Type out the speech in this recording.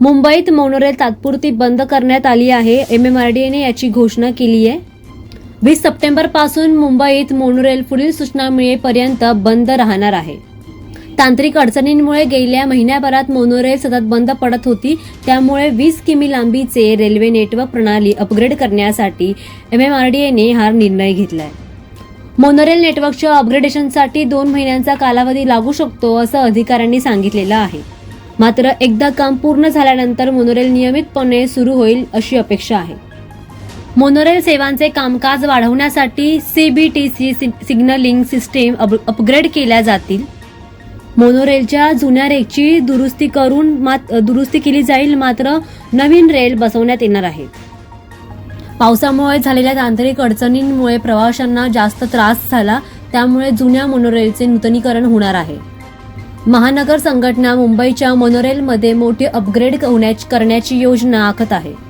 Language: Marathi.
मुंबईत मोनोरेल तात्पुरती बंद करण्यात आली आहे. एमएमआरडीएने याची घोषणा केली आहे. वीस सप्टेंबरपासून मुंबईत मोनोरेल पुढील सूचना मिळेपर्यंत बंद राहणार आहे. तांत्रिक अडचणींमुळे गेल्या महिन्याभरात मोनोरेल सतत बंद पडत होती. त्यामुळे वीस किमी लांबीचे रेल्वे नेटवर्क प्रणाली अपग्रेड करण्यासाठी एमएमआरडीएने हा निर्णय घेतलाय. मोनोरेल नेटवर्कच्या अपग्रेडेशनसाठी दोन महिन्यांचा कालावधी लागू शकतो असं अधिकाऱ्यांनी सांगितलेलं आहे. मात्र एकदा काम पूर्ण झाल्यानंतर मोनोरेल नियमितपणे सुरू होईल अशी अपेक्षा आहे. मोनोरेल सेवांचे कामकाज वाढवण्यासाठी CBTC signalling system up- upgrade केल्या जातील. मोनोरेलच्या जुन्या रेलची दुरुस्ती करून मात दुरुस्ती केली जाईल मात्र नवीन रेल बसवण्यात येणार आहे पावसामुळे झालेल्या तांत्रिक अडचणींमुळे प्रवाशांना जास्त त्रास झाला त्यामुळे जुन्या मोनोरेलचे नूतनीकरण होणार आहे. महानगर संघटना मुंबईच्या मोनोरेलमध्ये मोठी अपग्रेड करण्याची योजना आखत आहे.